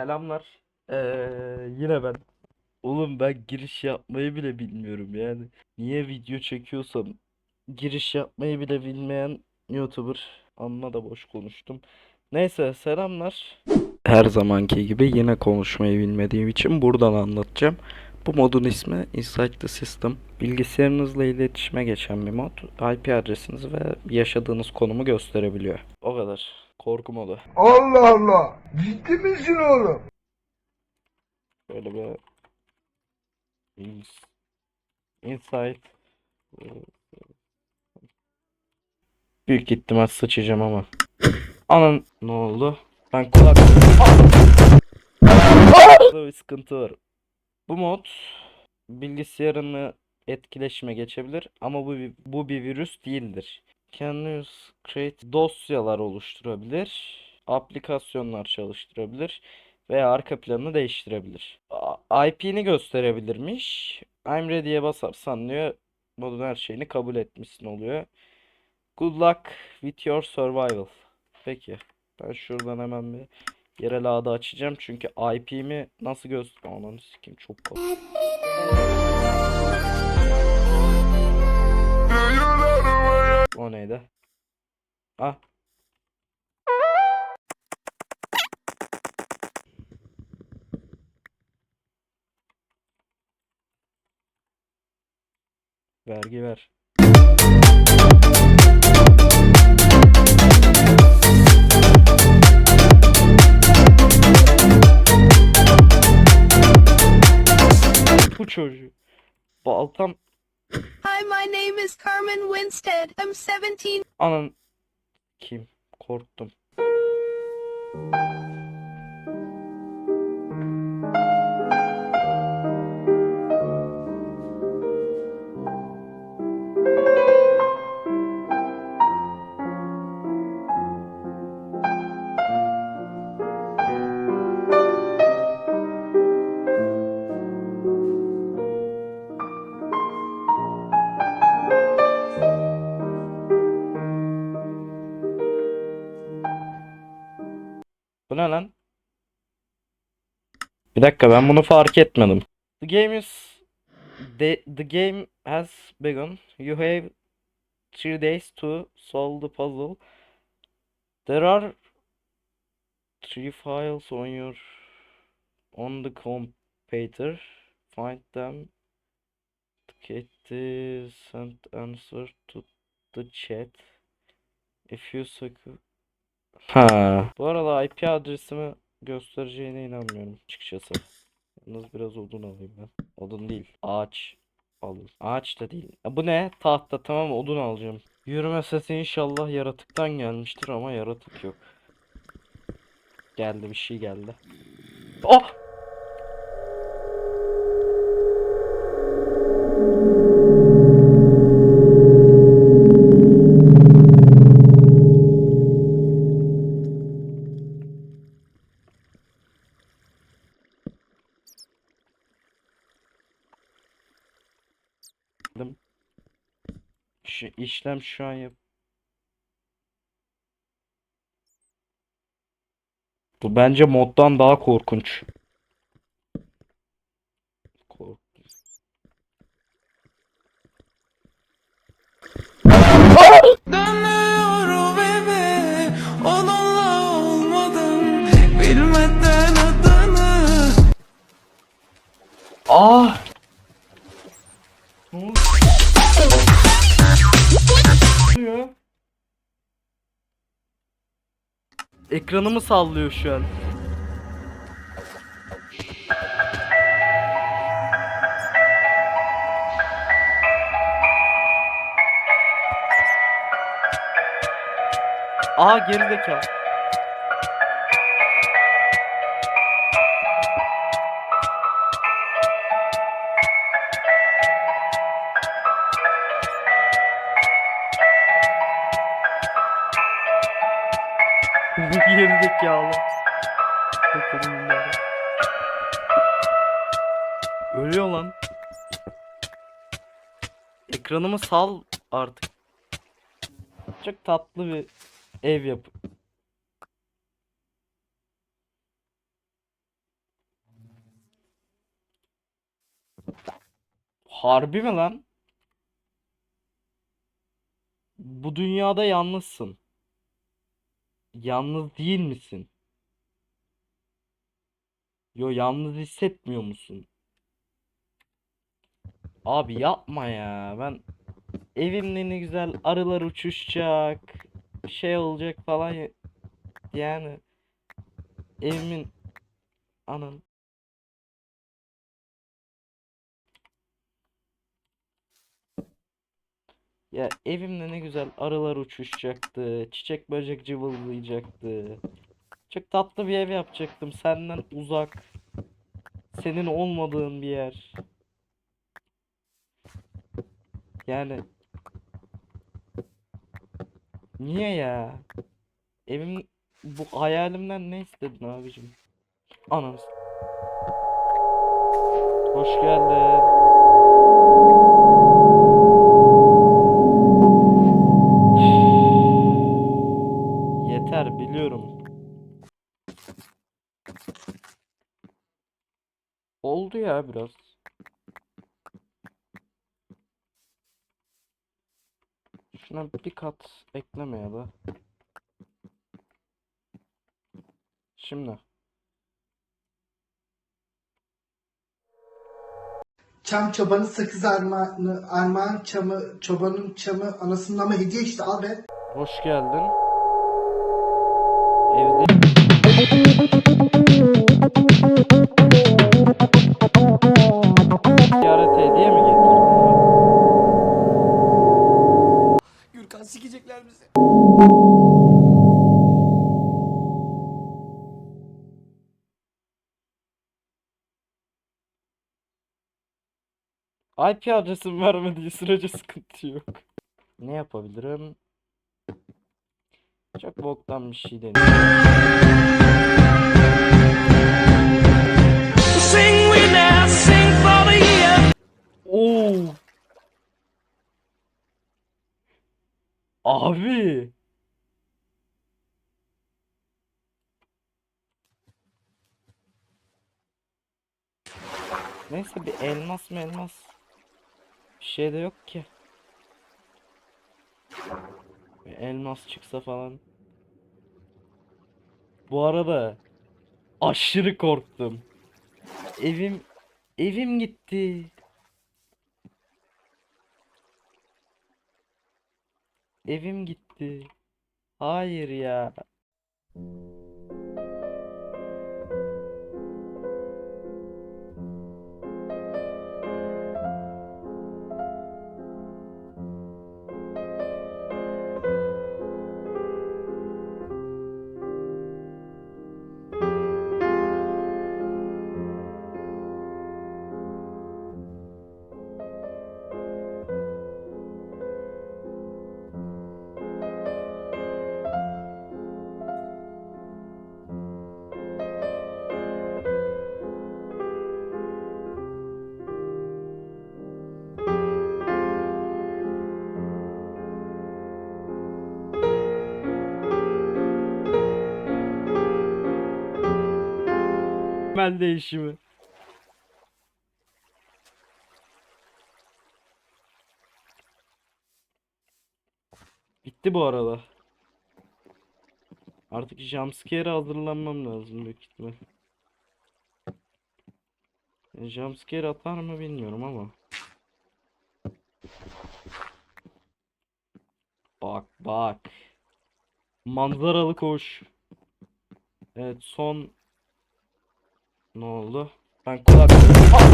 Selamlar. Ee, yine ben. Oğlum ben giriş yapmayı bile bilmiyorum yani. Niye video çekiyorsam giriş yapmayı bile bilmeyen YouTuber. Amma da boş konuştum. Neyse selamlar. Her zamanki gibi yine konuşmayı bilmediğim için buradan anlatacağım. Bu modun ismi Inside the System. Bilgisayarınızla iletişime geçen bir mod. IP adresinizi ve yaşadığınız konumu gösterebiliyor. O kadar. Korku modu. Allah Allah. Ciddi misin oğlum? Böyle bir ins- insight e, büyük ihtimal sıçacağım ama anan ne oldu? Ben kulak bir sıkıntı var. Bu mod bilgisayarını etkileşime geçebilir ama bu bir, bu bir virüs değildir. Can create dosyalar oluşturabilir, aplikasyonlar çalıştırabilir veya arka planını değiştirebilir. IP'ni gösterebilirmiş. I'm ready'ye basarsan diyor modun her şeyini kabul etmişsin oluyor. Good luck with your survival. Peki. Ben şuradan hemen bir yerel ağda açacağım çünkü IP'mi nasıl göster... Ananı sikeyim çok kolay. O neydi? Ah. Vergi ver. Bu çocuğu. Baltam Hi, my name is Carmen Winstead. I'm 17. anan kim? Korktum. Bu ne lan? Bir dakika ben bunu fark etmedim. The game is the, the game has begun. You have three days to solve the puzzle. There are three files on your on the computer. Find them. Get the send answer to the chat. If you secure Ha. Bu arada IP adresimi göstereceğine inanmıyorum açıkçası. Yalnız biraz odun alayım ben. Odun değil. Ağaç alayım. Ağaç da değil. Ya bu ne? Tahta tamam odun alacağım. Yürüme sesi inşallah yaratıktan gelmiştir ama yaratık yok. Geldi bir şey geldi. Oh! Dım. Şu işlem şu an yap. Bu bence moddan daha korkunç. Kork. Dönüyorum eve Onunla olmadım Bilmeden adını Ah! Ne oluyor? Ekranımı sallıyor şu an. Aa gerizekalı. Geri zekalı. Ölüyor lan. Ekranımı sal artık. Çok tatlı bir ev yap. Harbi mi lan? Bu dünyada yalnızsın. Yalnız değil misin? Yo yalnız hissetmiyor musun? Abi yapma ya. Ben evimde ne güzel arılar uçuşacak. Şey olacak falan ya- yani evimin anın Ya evimde ne güzel arılar uçuşacaktı. Çiçek böcek cıvıldayacaktı. Çok tatlı bir ev yapacaktım. Senden uzak. Senin olmadığın bir yer. Yani niye ya? Evim bu hayalimden ne istedin abicim? Anam. Hoş geldin. Ya biraz. Şuna bir kat ekleme ya da. Şimdi. Çam çobanı sakız armağanı, armağan çamı, çobanın çamı anasının ama hediye işte al be. Hoş geldin. IP adresimi vermediği sürece sıkıntı yok. Ne yapabilirim? Çok boktan bir şey deneyim. Oo. Abi. Neyse bir elmas mı elmas. Bir şey de yok ki. Bir elmas çıksa falan. Bu arada aşırı korktum. Evim evim gitti. Evim gitti. Hayır ya. Mel değişimi. Bitti bu arada. Artık jumpscare'e hazırlanmam lazım büyük ihtimal. E, Jumpscare atar mı bilmiyorum ama. Bak bak. Manzaralı koş. Evet son ne oldu? Ben kulak... Ah!